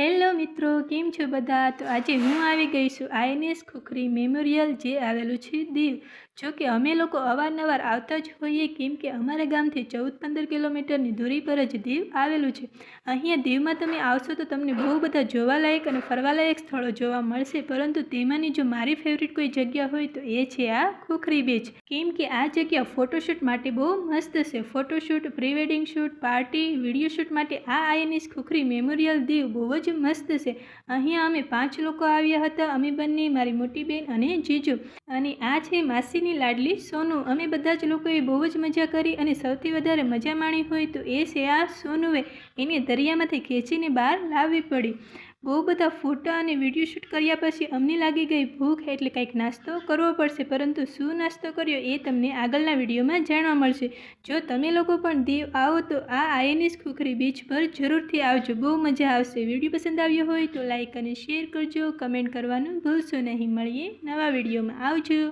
Hello મિત્રો, કેમ છો બધા? તો આજે હું આવી ગઈ છું આઈએનએસ ખુખરી મેમોરિયલ જે આવેલું છે દીવ. જો કે અમે લોકો અવારનવાર આવતા જ હોઈએ કેમ કે અમારા ગામથી ચૌદ પંદર કિલોમીટરની દૂરી પર જ દીવ આવેલું છે. અહીંયા દીવમાં તમે આવશો તો તમને બહુ બધા જોવાલાયક અને ફરવાલાયક સ્થળો જોવા મળશે, પરંતુ તેમાંની જો મારી ફેવરિટ કોઈ જગ્યા હોય તો એ છે આ ખુખરી બીચ કેમ કે આ જગ્યા ફોટોશૂટ માટે બહુ મસ્ત છે. Photoshoot pre wedding shoot party video shoot માટે આ આઈએનએસ ખુખરી મેમોરિયલ દીવ બહુ જ મસ્ત છે. અહીંયા અમે પાંચ લોકો આવ્યા હતા. અમે બંને, મારી મોટી બેન અને જીજુ. અને આ છે માસીની લાડલી. સોનુ, અમે બધા જ લોકોએ બહુ જ મજા કરી અને સૌથી વધારે મજા માણી હોય તો એ છે આ સોનુએ એને દરિયામાંથી ખેંચીને બહાર લાવવી પડી. બહુ બધા ફોટા અને વીડિયો શૂટ કર્યા પછી અમને લાગી ગઈ ભૂખ એટલે કંઈક નાસ્તો કરવો પડશે, પરંતુ શું નાસ્તો કર્યો એ તમને આગળના વિડીયોમાં જાણવા મળશે. જો તમે લોકો પણ દીવ આવો તો આ આઈએનએસ ખુખરી બીચ પર જરૂરથી આવજો, બહુ મજા આવશે. વીડિયો પસંદ આવ્યો હોય તો લાઇક અને શેર કરજો. કમેન્ટ કરવાનું ભૂલશો નહીં. મળીએ નવા વિડીયોમાં. આવજો!